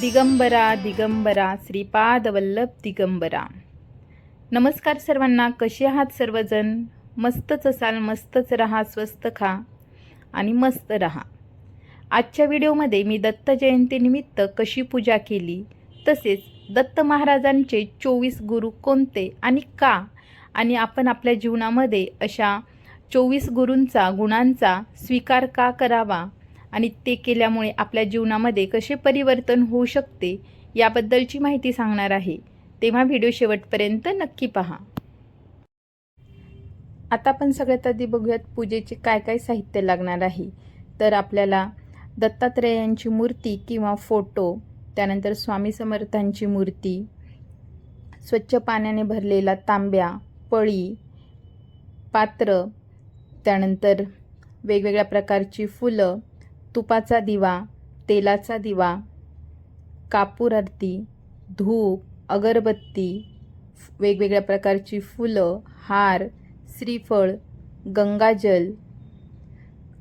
दिगंबरा दिगंबरा श्रीपाद वल्लभ दिगंबरा. नमस्कार सर्वांना कसे आहात सर्वजण? मस्तच असाल मस्तच रहा स्वस्त खा आणि मस्त रहा. आजच्या व्हिडिओमध्ये मी दत्त जयंतीनिमित्त कशी पूजा केली? तसेच दत्त महाराजांचे चोवीस गुरु कोणते आणि का? आणि आपण आपल्या जीवनामध्ये अशा चोवीस गुरूंचा गुणांचा स्वीकार का करावा? आणि ते केल्यामुळे आपल्या जीवनामध्ये कसे परिवर्तन होऊ शकते याबद्दलची माहिती सांगणार आहे. तेव्हा व्हिडिओ शेवटपर्यंत नक्की पहा. आता आपण सगळ्यात आधी बघूयात पूजेचे काय काय साहित्य लागणार आहे. तर आपल्याला दत्तात्रेयांची मूर्ती किंवा फोटो त्यानंतर स्वामी समर्थांची मूर्ती स्वच्छ पाण्याने भरलेला तांब्या पळी पात्र त्यानंतर वेगवेगळ्या प्रकारची फुलं तुपाचा दिवा तेलाचा दिवा कापूर आरती धूप अगरबत्ती वेगवेगळ्या प्रकारची फुलं हार श्रीफळ गंगाजल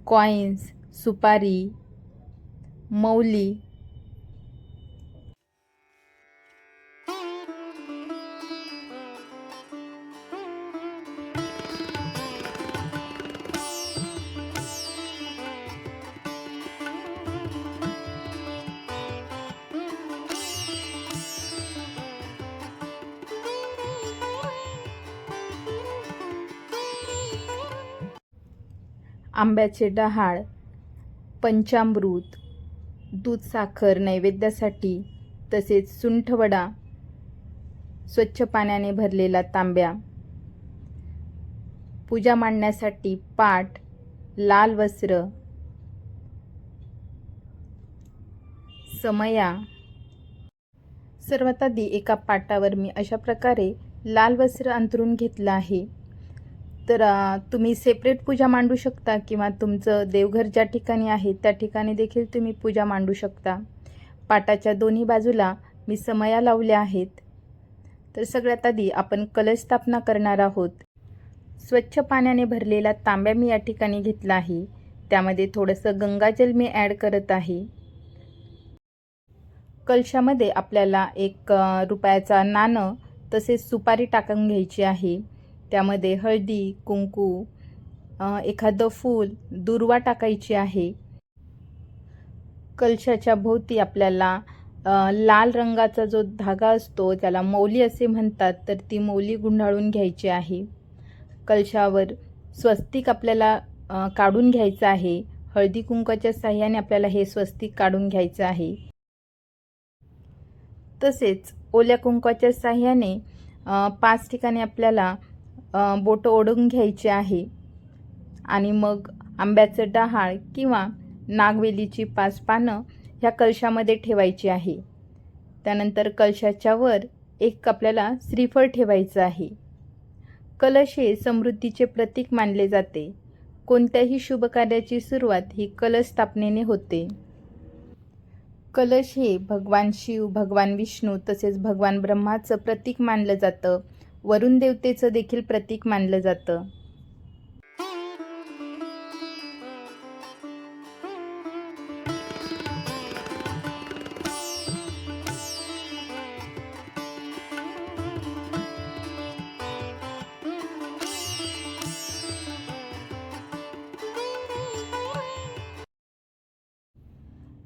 कॉईन्स सुपारी मौली आंब्याचे डहाळ पंचामृत दूध साखर नैवेद्यासाठी तसेच सुंठवडा स्वच्छ पाण्याने भरलेला तांब्या. पूजा मांडण्यासाठी पाट लाल वस्त्र समया. सर्वात आधी एका पाटावर मी अशा प्रकारे लाल वस्त्र अंतरून घेतलं आहे. तर तुम्ही सेपरेट पूजा मांडू शकता किंवा तुमचं देवघर ज्या ठिकाणी आहे त्या ठिकाणी देखील तुम्ही पूजा मांडू शकता. पाटाच्या दोन्ही बाजूला मी समया लावल्या आहेत. तर सगळ्यात आधी आपण कलश स्थापना करणार आहोत. स्वच्छ पाण्याने भरलेला तांब्या मी या ठिकाणी घेतला आहे. त्यामध्ये थोडंसं गंगाजल मी ॲड करत आहे. कलशामध्ये आपल्याला एक रुपयाचा नाणं तसेच सुपारी टाकून घ्यायची आहे. त्यामध्ये हळदी कुंकू एखादं फूल दुर्वा टाकायची आहे. कलशाच्या भोवती आपल्याला लाल रंगाचा जो धागा असतो त्याला मौली असे म्हणतात तर ती मौली गुंडाळून घ्यायची आहे. कलशावर स्वस्तिक आपल्याला काढून घ्यायचं आहे. हळदी कुंकाच्या साह्याने आपल्याला हे स्वस्तिक काढून घ्यायचं आहे. तसेच ओल्या कुंकाच्या साह्याने पाच ठिकाणी आपल्याला बोटं ओढून घ्यायचे आहे. आणि मग आंब्याचं डहाळ किंवा नागवेलीची पाच पानं ह्या कलशामध्ये ठेवायची आहे. त्यानंतर कलशाच्या वर एक आपल्याला श्रीफळ ठेवायचं आहे. कलश हे समृद्धीचे प्रतीक मानले जाते. कोणत्याही शुभकार्याची सुरुवात ही कलश स्थापनेने होते. कलश हे भगवान शिव भगवान विष्णू तसेच भगवान ब्रह्माचं प्रतीक मानलं जातं. वरुण देवतेचं देखील प्रतीक मानलं जातं.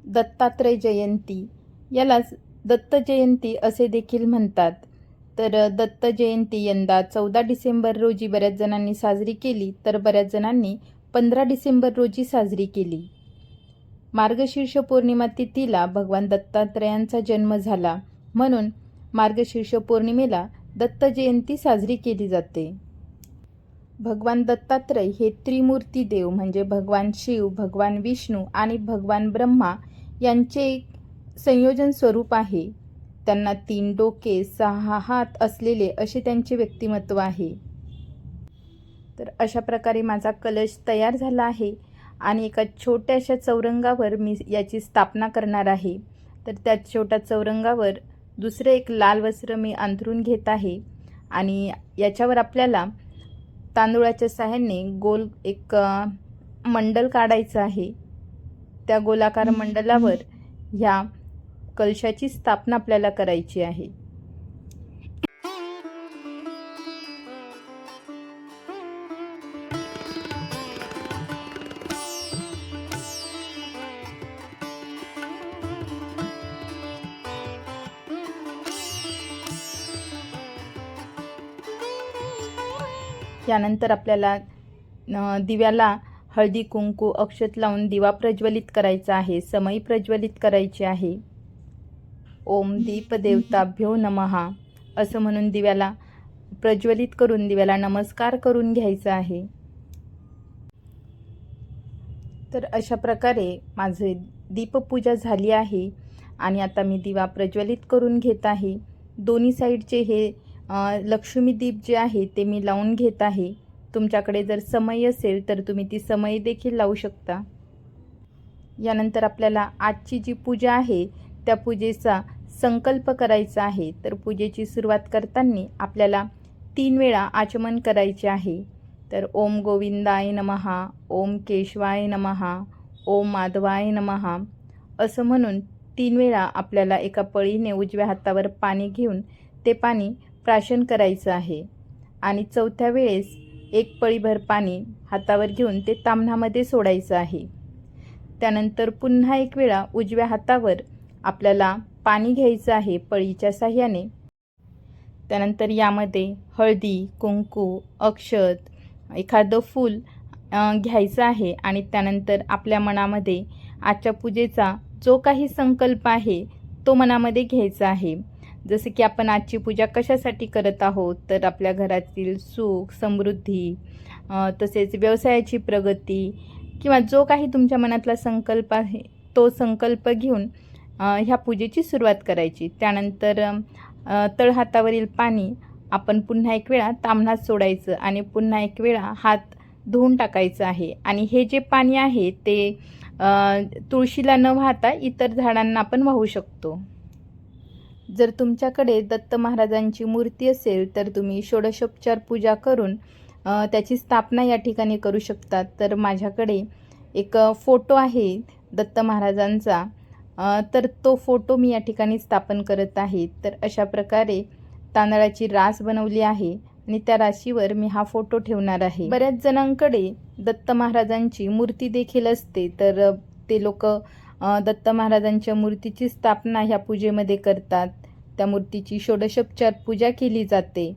दत्तात्रय जयंती. यालाच दत्त जयंती असे देखील म्हणतात. तर दत्त जयंती यंदा चौदा डिसेंबर रोजी बऱ्याच जणांनी साजरी केली. तर बऱ्याच जणांनी पंधरा डिसेंबर रोजी साजरी केली. मार्गशीर्ष पौर्णिमा तिथीला भगवान दत्तात्रयांचा जन्म झाला. म्हणून मार्गशीर्ष पौर्णिमेला दत्त जयंती साजरी केली जाते. भगवान दत्तात्रय हे त्रिमूर्ती देव म्हणजे भगवान शिव भगवान विष्णू आणि भगवान ब्रह्मा यांचे एक संयोजन स्वरूप आहे. त्यांना तीन डोके सहा हात असलेले असे त्यांचे व्यक्तिमत्व आहे. तर अशा प्रकारे माझा कलश तयार झाला आहे आणि एका छोट्याशा चौरंगावर मी याची स्थापना करणार आहे. तर त्या छोट्या चौरंगावर दुसरे एक लाल वस्त्र मी अंथरून घेत आहे आणि याच्यावर आपल्याला तांदूळाच्या सहाय्याने गोल एक मंडल काढायचं आहे. त्या गोलाकार मंडलावर ह्या कलशाची स्थापना आपल्याला करायची आहे. यानंतर आपल्याला दिव्याला हळदी कुंकू अक्षत लावून दिवा प्रज्वलित करायचा आहे समई प्रज्वलित करायची आहे. ओम दीपदेवताभ्यो नमहा. असं म्हणून दिव्याला प्रज्वलित करून दिव्याला नमस्कार करून घ्यायचा आहे. तर अशा प्रकारे माझे दीपपूजा झाली आहे आणि आता मी दिवा प्रज्वलित करून घेत आहे. दोन्ही साईडचे हे लक्ष्मी दीप जे आहे ते मी लावून घेत आहे. तुमच्याकडे जर समय असेल तर तुम्ही ती समय देखील लावू शकता. यानंतर आपल्याला आजची जी पूजा आहे त्या पूजेचा संकल्प करायचा आहे तर पूजेची सुरुवात करताना आपल्याला तीन वेळा आचमन करायचे आहे. तर ओम गोविंदाय नमहा ओम केशवाय नमहा ओम माधवाय नमहा असं म्हणून तीन वेळा आपल्याला एका पळीने उजव्या हातावर पाणी घेऊन ते पाणी प्राशन करायचं आहे. आणि चौथ्या वेळेस एक पळीभर पाणी हातावर घेऊन ते तांबणामध्ये सोडायचं आहे. त्यानंतर पुन्हा एक वेळा उजव्या हातावर आपल्याला पाणी घ्यायचं आहे पळीच्या साह्याने. त्यानंतर यामध्ये हळदी कुंकू अक्षत एखादं फूल घ्यायचं आहे आणि त्यानंतर आपल्या मनामध्ये आजच्या पूजेचा जो काही संकल्प आहे तो मनामध्ये घ्यायचा आहे. जसं की आपण आजची पूजा कशासाठी करत आहोत तर आपल्या घरातील सुख समृद्धी तसेच व्यवसायाची प्रगती किंवा जो काही तुमच्या मनातला संकल्प आहे तो संकल्प घेऊन ह्या पूजेची सुरुवात करायची. त्यानंतर तळहातावरील पाणी आपण पुन्हा एक वेळा तांबणात सोडायचं आणि पुन्हा एक वेळा हात धुवून टाकायचं आहे. आणि हे जे पाणी आहे ते तुळशीला न वाहता इतर झाडांना आपण वाहू शकतो. जर तुमच्याकडे दत्त महाराजांची मूर्ती असेल तर तुम्ही षोडशोपचार पूजा करून त्याची स्थापना या ठिकाणी करू शकतात तर माझ्याकडे एक फोटो आहे दत्त महाराजांचा. तर तो फोटो मी या ठिकाणी स्थापन करत आहे. तर अशा प्रकारे तांदळाची रास बनवली आहे आणि त्या राशीवर मी हा फोटो ठेवणार आहे. बऱ्याच जणांकडे दत्त महाराजांची मूर्ती देखील असते. तर ते लोक दत्त महाराजांच्या मूर्तीची स्थापना ह्या पूजेमध्ये करतात. त्या मूर्तीची षोडशोपचार पूजा केली जाते.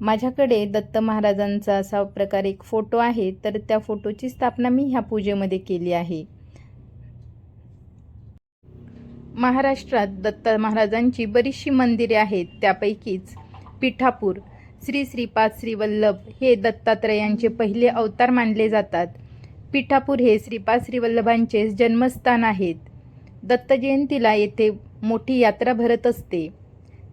माझ्याकडे दत्त महाराजांचा असा प्रकारे एक फोटो आहे. तर त्या फोटोची स्थापना मी ह्या पूजेमध्ये केली आहे. महाराष्ट्रात दत्त महाराजांची बरीचशी मंदिरे आहेत त्यापैकीच पिठापूर श्री श्रीपाद श्रीवल्लभ हे दत्तात्रयांचे पहिले अवतार मानले जातात. पिठापूर हे श्रीपाद श्रीवल्लभांचे जन्मस्थान आहेत. दत्त जयंतीला येथे मोठी यात्रा भरत असते.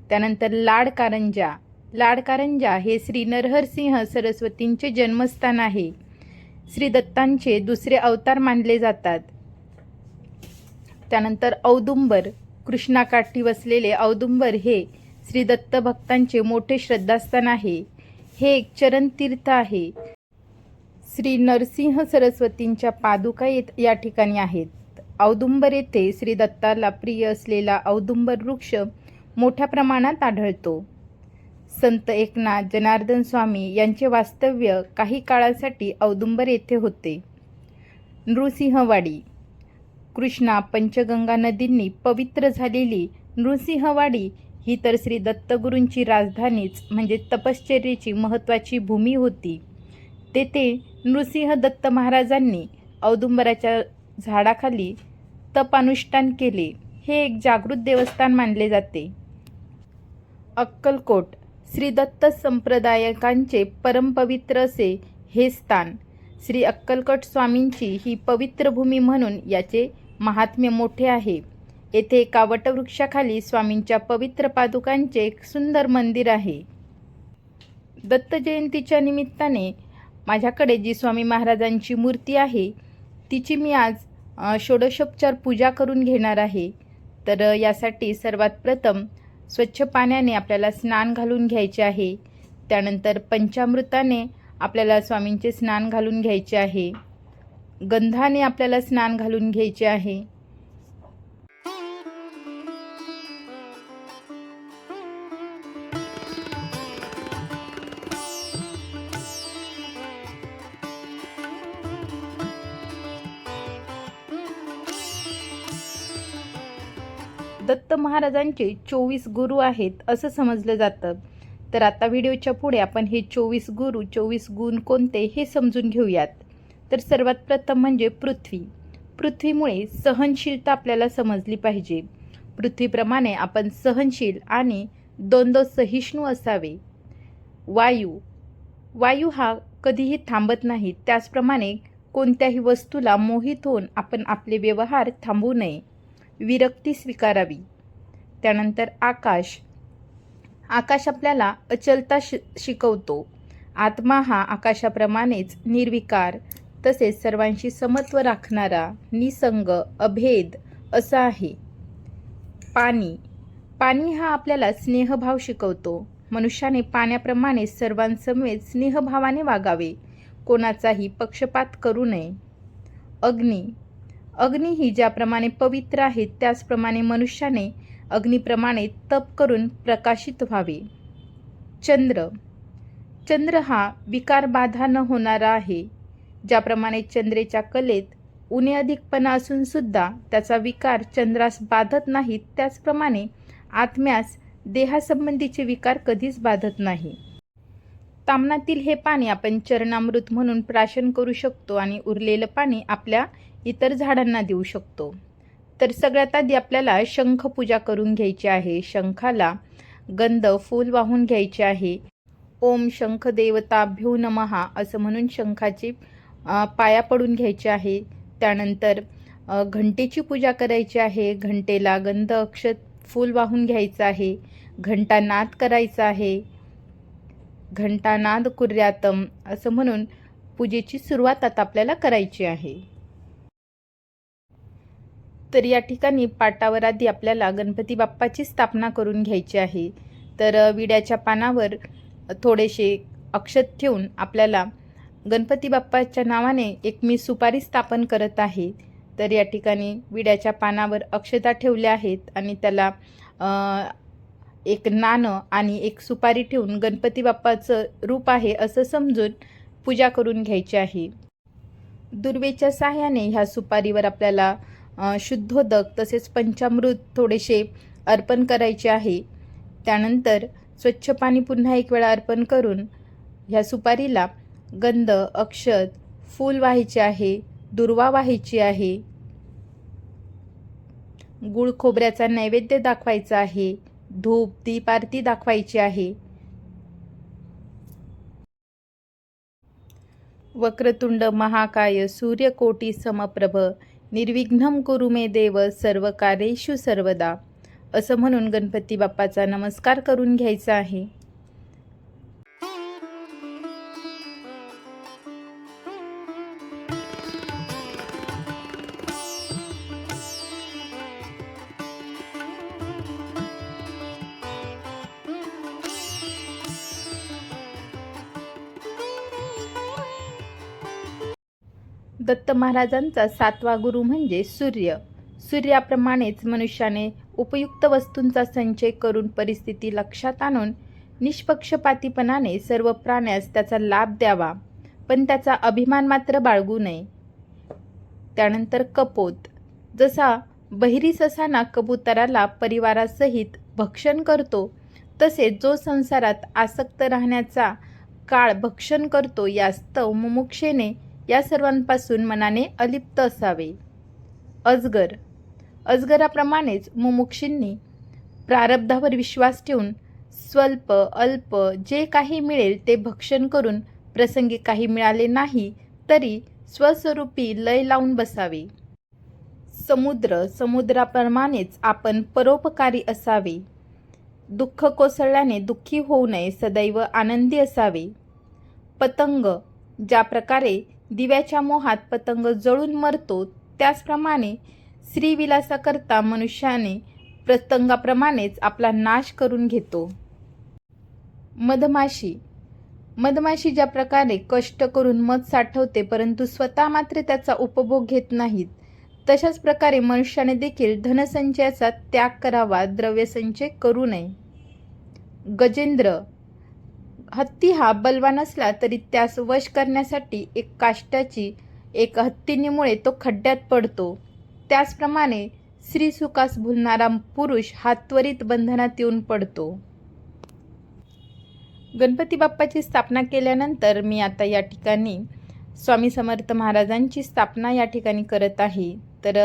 त्यानंतर लाड कारंजा लाड कारंजा हे श्री नरहरसिंह सरस्वतींचे जन्मस्थान आहे. श्री दत्तांचे दुसरे अवतार मानले जातात. त्यानंतर औदुंबर कृष्णाकाठी वसलेले औदुंबर हे श्री दत्त भक्तांचे मोठे श्रद्धास्थान आहे. हे एक चरणतीर्थ आहे. श्री नरसिंह सरस्वतींच्या पादुका येत या ठिकाणी आहेत. औदुंबर येथे श्री दत्ताला प्रिय असलेला औदुंबर वृक्ष मोठ्या प्रमाणात आढळतो. संत एकनाथ जनार्दन स्वामी यांचे वास्तव्य काही काळासाठी औदुंबर येथे होते. नृसिंहवाडी कृष्णा पंचगंगा नदींनी पवित्र झालेली नृसिंहवाडी ही तर श्री दत्तगुरूंची राजधानीच म्हणजे तपश्चर्येची महत्त्वाची भूमी होती. तेथे नृसिंह दत्त महाराजांनी औदुंबराच्या झाडाखाली तपानुष्ठान केले. हे एक जागृत देवस्थान मानले जाते. अक्कलकोट श्री दत्त संप्रदायकांचे परमपवित्र असे हे स्थान. श्री अक्कलकोट स्वामींची ही पवित्र भूमी म्हणून याचे महात्म्य मोठे आहे. येथे एका वटवृक्षाखाली स्वामींच्या पवित्र पादुकांचे एक सुंदर मंदिर आहे. दत्त जयंतीच्या निमित्ताने माझ्याकडे जी स्वामी महाराजांची मूर्ती आहे तिची मी आज षोडशोपचार पूजा करून घेणार आहे. तर यासाठी सर्वात प्रथम स्वच्छ पाण्याने आपल्याला स्नान घालून घ्यायचे आहे. त्यानंतर पंचामृताने आपल्याला स्वामींचे स्नान घालून घ्यायचे आहे. गंधाने आपल्याला स्नान घालून घ्यायचे आहे. दत्त महाराजांचे चोवीस गुरु आहेत असं समजलं जातं. तर आता व्हिडिओच्या पुढे आपण हे चोवीस गुरु चोवीस गुण कोणते हे समजून घेऊयात. तर सर्वात प्रथम म्हणजे पृथ्वी. पृथ्वीमुळे सहनशीलता आपल्याला समजली पाहिजे. पृथ्वीप्रमाणे आपण सहनशील आणि दोनदो सहिष्णू असावे. वायू. वायू हा कधीही थांबत नाही. त्याचप्रमाणे कोणत्याही वस्तूला मोहित होऊन आपण आपले व्यवहार थांबवू नये. विरक्ती स्वीकारावी. त्यानंतर आकाश. आकाश आपल्याला अचलता शि शिकवतो. आत्मा हा आकाशाप्रमाणेच निर्विकार तसेच सर्वांशी समत्व राखणारा निसंग अभेद असा आहे. पाणी. पाणी हा आपल्याला स्नेहभाव शिकवतो. मनुष्याने पाण्याप्रमाणे सर्वांसमवेत स्नेहभावाने वागावे. कोणाचाही पक्षपात करू नये. अग्नी. अग्नी ही ज्याप्रमाणे पवित्र आहे त्याचप्रमाणे मनुष्याने अग्नीप्रमाणे तप करून प्रकाशित व्हावे. चंद्र. चंद्र हा विकारबाधा न होणारा आहे. ज्याप्रमाणे चंद्रेच्या कलेत उणे अधिकपणा असून सुद्धा त्याचा विकार चंद्रास बाधत नाहीत त्याचप्रमाणे आत्म्यास देहासंबंधीचे विकार कधीच बाधत नाही. तामनातील हे पाणी आपण चरणामृत म्हणून प्राशन करू शकतो आणि उरलेलं पाणी आपल्या इतर झाडांना देऊ शकतो. तर सगळ्यात आधी आपल्याला शंख पूजा करून घ्यायची आहे. शंखाला गंध फूल वाहून घ्यायचे आहे. ओम शंख देवताभ्यो नमहा असं म्हणून शंखाची पाया पडून घ्यायचे आहे. त्यानंतर घंटेची पूजा करायची आहे. घंटेला गंध अक्षत फूल वाहून घ्यायचं आहे. घंटानाद करायचा आहे. घंटानाद कुर्यातम असं म्हणून पूजेची सुरुवात आता आपल्याला करायची आहे. तर या ठिकाणी पाटावर आधी आपल्याला गणपती बाप्पाची स्थापना करून घ्यायची आहे. तर विड्याच्या पानावर थोडेसे अक्षत ठेवून आपल्याला गणपती बाप्पाच्या नावाने एक मी सुपारी स्थापन करत आहे. तर या ठिकाणी विड्याच्या पानावर अक्षता ठेवल्या आहेत आणि त्याला एक नाणं आणि एक सुपारी ठेवून गणपती बाप्पाचं रूप आहे असं समजून पूजा करून घ्यायची आहे. दुर्वेच्या साह्याने ह्या सुपारीवर आपल्याला शुद्धोदक तसेच पंचामृत थोडेसे अर्पण करायचे आहे. त्यानंतर स्वच्छ पाणी पुन्हा एक वेळा अर्पण करून ह्या सुपारीला गंध अक्षत फूल व्हायचे आहे दुर्वा व्हायची आहे. गुळ खोबऱ्याचा नैवेद्य दाखवायचा आहे धूप दीप आरती दाखवायची आहे. वक्रतुंड महाकाय सूर्यकोटी समप्रभ निर्विघ्नम कुरु मे देव सर्व कार्येषु सर्वदा. असं म्हणून गणपती बाप्पाचा नमस्कार करून घ्यायचा आहे. दत्त महाराजांचा सातवा गुरु म्हणजे सूर्य. सूर्याप्रमाणेच मनुष्याने उपयुक्त वस्तूंचा संचय करून परिस्थिती लक्षात आणून निष्पक्षपातीपणाने सर्व प्राण्यास त्याचा लाभ द्यावा. पण त्याचा अभिमान मात्र बाळगू नये. त्यानंतर कपोत. जसा बहिरी ससाना कबुतराला परिवारासहित भक्षण करतो तसे जो संसारात आसक्त राहण्याचा काळ भक्षण करतो यास्तव मुमुक्षेने या सर्वांपासून मनाने अलिप्त असावे. अजगर. अजगराप्रमाणेच मुमुक्षींनी प्रारब्धावर विश्वास ठेवून स्वल्प अल्प जे काही मिळेल ते भक्षण करून प्रसंगी काही मिळाले नाही तरी स्वस्वरूपी लय लावून बसावे. समुद्र. समुद्राप्रमाणेच आपण परोपकारी असावे. दुःख कोसळल्याने दुःखी होऊ नये सदैव आनंदी असावे. पतंग. ज्या प्रकारे दिव्याच्या मोहात पतंग जळून मरतो. त्याचप्रमाणे श्रीविलासाकरता मनुष्याने पतंगाप्रमाणेच आपला नाश करून घेतो. मधमाशी. मधमाशी ज्या प्रकारे कष्ट करून मध साठवते परंतु स्वतः मात्र त्याचा उपभोग घेत नाहीत. तशाच प्रकारे मनुष्याने देखील धनसंचयाचा त्याग करावा द्रव्यसंचय करू नये. गजेंद्र. हत्ती हा बलवान असला तरी त्यास वश करण्यासाठी एक काष्टाची एक हत्तीनीमुळे तो खड्ड्यात पडतो. त्याचप्रमाणे श्रीसुखास भुलणारा पुरुष हा त्वरित बंधनात येऊन पडतो. गणपती बाप्पाची स्थापना केल्यानंतर मी आता या ठिकाणी स्वामी समर्थ महाराजांची स्थापना या ठिकाणी करत आहे. तर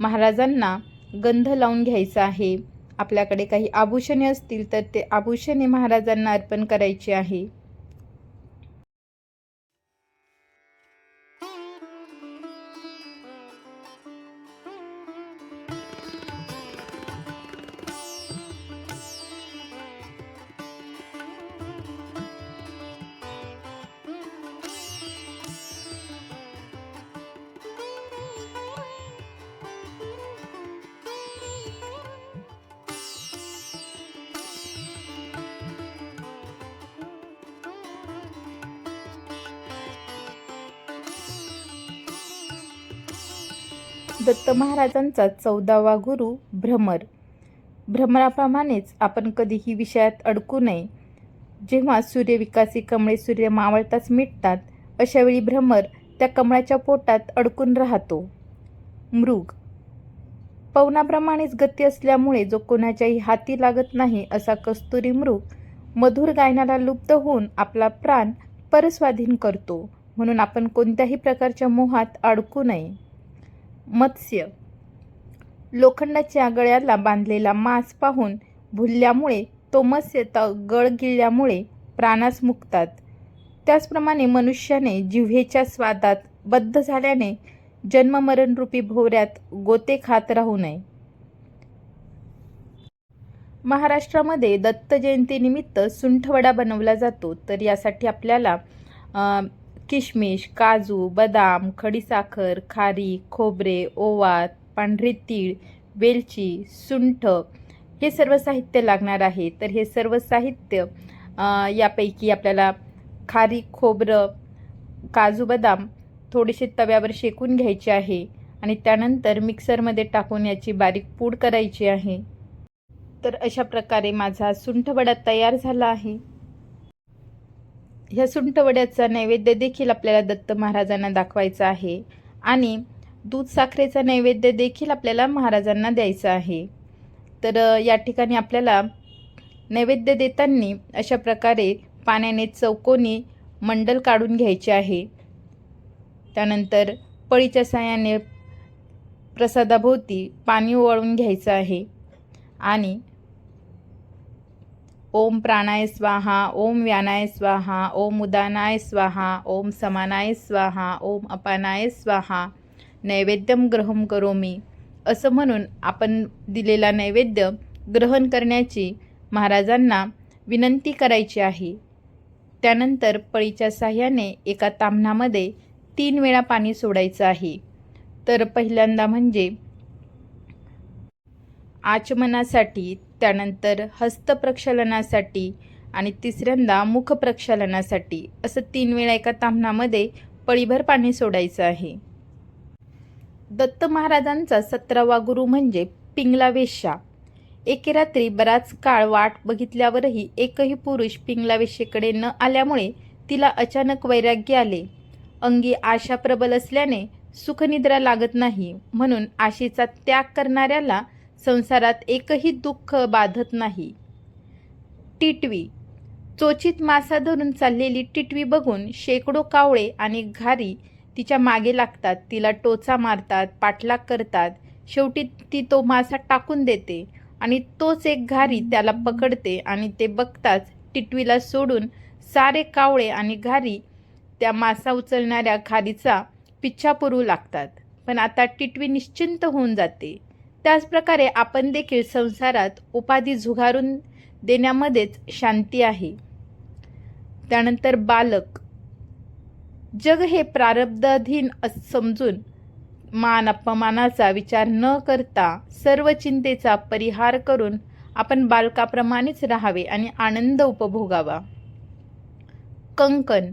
महाराजांना गंध लावून घ्यायचा आहे. आपल्याकडे काही आभूषणे असतील तर ते आभूषणे महाराजांना अर्पण करायचे आहे. दत्त महाराजांचा चौदावा गुरु भ्रमर. भ्रमराप्रमाणेच आपण कधीही विषयात अडकू नये. जेव्हा सूर्यविकासी कमळे सूर्य मावळताच मिटतात अशावेळी भ्रमर त्या कमळाच्या पोटात अडकून राहतो. मृग. पवनाप्रमाणेच गती असल्यामुळे जो कोणाच्याही हाती लागत नाही असा कस्तुरी मृग मधुर गायनाला लुप्त होऊन आपला प्राण परस्वाधीन करतो. म्हणून आपण कोणत्याही प्रकारच्या मोहात अडकू नये. मत्स्य. लोखंडाच्या गळ्याला बांधलेला मांस पाहून भुलल्यामुळे तो मत्स्य त गळ गिळल्यामुळे प्राणास मुकतात. त्याचप्रमाणे मनुष्याने जिव्हेच्या स्वादात बद्ध झाल्याने जन्ममरणरूपी भोवऱ्यात गोते खात राहू नये. महाराष्ट्रामध्ये दत्त जयंतीनिमित्त सुंठवडा बनवला जातो तर यासाठी आपल्याला किशमिश काजू बदाम खडीसाखर खारी खोबरे ओवा पांढरे तीळ वेलची सुंठ हे सर्व साहित्य लागणार आहे. तर हे सर्व साहित्य यापैकी आपल्याला खारी खोबरं काजू बदाम थोडेसे तव्यावर शेकून घ्यायचे आहे आणि त्यानंतर मिक्सरमध्ये टाकून याची बारीक पूड करायची आहे. तर अशा प्रकारे माझा सुंठवडा तयार झाला आहे. ह्या सुंठवड्याचा नैवेद्य देखील आपल्याला दत्त महाराजांना दाखवायचा आहे. आणि दूध साखरेचा नैवेद्य देखील आपल्याला महाराजांना द्यायचा आहे. तर या ठिकाणी आपल्याला नैवेद्य देताना अशा प्रकारे पाण्याने चौकोनी मंडल काढून घ्यायचे आहे. त्यानंतर पळीच्या साहाय्याने प्रसादाभोवती पाणी ओवाळून घ्यायचं आहे. आणि ओम प्राणाय स्वाहा ओम व्यानाय स्वाहा ओम उदानाय स्वाहा ओम समानाय स्वाहा ओम अपानाय स्वाहा. नैवेद्यम ग्रहम करोमी. असं म्हणून आपण दिलेला नैवेद्य ग्रहण करण्याची महाराजांना विनंती करायची आहे. त्यानंतर पळीच्या साह्याने एका ताम्हणामध्ये तीन वेळा पाणी सोडायचं आहे. तर पहिल्यांदा म्हणजे आचमनासाठी त्यानंतर हस्तप्रक्षालनासाठी आणि तिसऱ्यांदा मुखप्रक्षालनासाठी असं तीन वेळा एका ताम्हणामध्ये पळीभर पाणी सोडायचं आहे. दत्त महाराजांचा सतरावा गुरु म्हणजे पिंगला वेश्या एके रात्री बराच काळ वाट बघितल्यावरही एकही पुरुष पिंगला वेश्येकडे न आल्यामुळे तिला अचानक वैराग्य आले. अंगी आशा प्रबल असल्याने सुखनिद्रा लागत नाही म्हणून आशेचा त्याग करणाऱ्याला संसारात एकही दुःख बाधत नाही. टिटवी. चोचीत मासा धरून चाललेली टिटवी बघून शेकडो कावळे आणि घारी तिच्यामागे लागतात. तिला टोचा मारतात पाठलाग करतात. शेवटी ती तो मासा टाकून देते आणि तोच एक घारी त्याला पकडते आणि ते बघताच टिटवीला सोडून सारे कावळे आणि घारी त्या मासा उचलणाऱ्या घारीचा पिच्छा पुरू लागतात. पण आता टिटवी निश्चिंत होऊन जाते. त्याचप्रकारे आपण देखील संसारात उपाधी झुगारून देण्यामध्येच शांती आहे. त्यानंतर बालक. जग हे प्रारब्धाधीन समजून मान अपमानाचा विचार न करता सर्व चिंतेचा परिहार करून आपण बालकाप्रमाणेच राहावे आणि आनंद उपभोगावा. कंकण.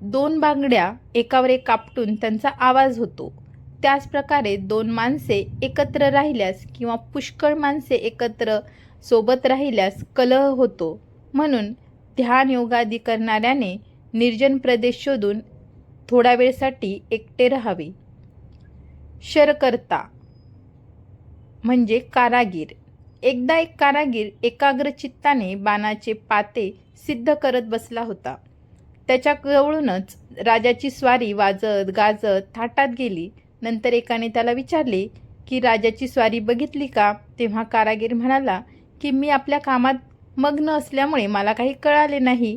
दोन बांगड्या एकावर एक कापटून त्यांचा आवाज होतो. त्याचप्रकारे दोन माणसे एकत्र राहिल्यास किंवा पुष्कळ माणसे एकत्र सोबत राहिल्यास कलह होतो. म्हणून ध्यान योगादी करणाऱ्याने निर्जन प्रदेश शोधून थोड्या वेळसाठी एकटे राहावे. शरकर्ता म्हणजे कारागीर. एकदा एक कारागीर एकाग्र चित्ताने बाणाचे पाते सिद्ध करत बसला होता. त्याच्याजवळूनच राजाची स्वारी वाजत गाजत थाटात गेली. नंतर एकाने त्याला विचारले की राजाची स्वारी बघितली का? तेव्हा कारागीर म्हणाला की मी आपल्या कामात मग्न असल्यामुळे मला काही कळाले नाही.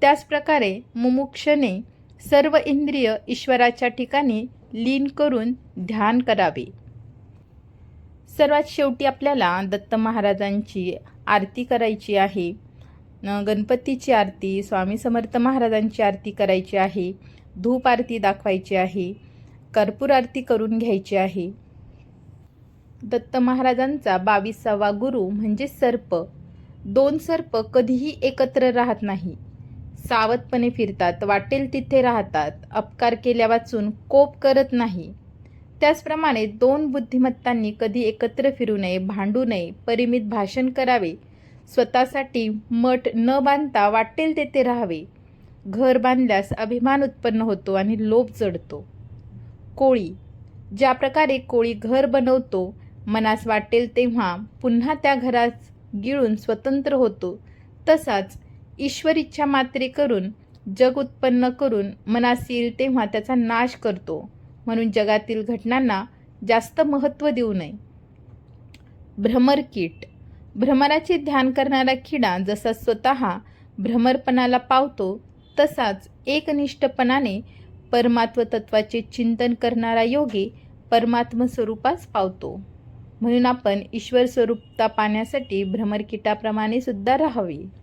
त्याचप्रकारे मुमुक्षने सर्व इंद्रिय ईश्वराच्या ठिकाणी लीन करून ध्यान करावे. सर्वात शेवटी आपल्याला दत्त महाराजांची आरती करायची आहे. गणपतीची आरती स्वामी समर्थ महाराजांची आरती करायची आहे. धूप आरती दाखवायची आहे. कर्पूर आरती करून घ्यायची आहे. दत्त महाराजांचा बावीसावा गुरु म्हणजे सर्प. दोन सर्प कधीही एकत्र राहत नाही. सावधपणे फिरतात वाटेल तिथे राहतात अपकार केल्या वाचून कोप करत नाही. त्याचप्रमाणे दोन बुद्धिमत्तांनी कधी एकत्र फिरू नये भांडू नये परिमित भाषण करावे स्वतःसाठी मठ न बांधता वाटेल तेथे राहावे. घर बांधल्यास अभिमान उत्पन्न होतो आणि लोभ चढतो कोळी. ज्या प्रकारे कोळी घर बनवतो मनास वाटेल तेव्हा पुन्हा त्या घरास गिळून स्वतंत्र होतो. तसाच ईश्वर इच्छा मात्रे करून जग उत्पन्न करून मनास येईल तेव्हा त्याचा नाश करतो. म्हणून जगातील घटनांना जास्त महत्त्व देऊ नये. भ्रमरकीट भ्रमराचे ध्यान करणारा किडा जसा स्वतः भ्रमरपणाला पावतो तसाच एकनिष्ठपणाने परमात्म तत्वाचे चिंतन करणारा योगी परमात्म स्वरूपास पावतो. म्हणून आपण ईश्वर स्वरूपता पाहण्यासाठी भ्रमरकिटाप्रमाणे सुद्धा राहावे.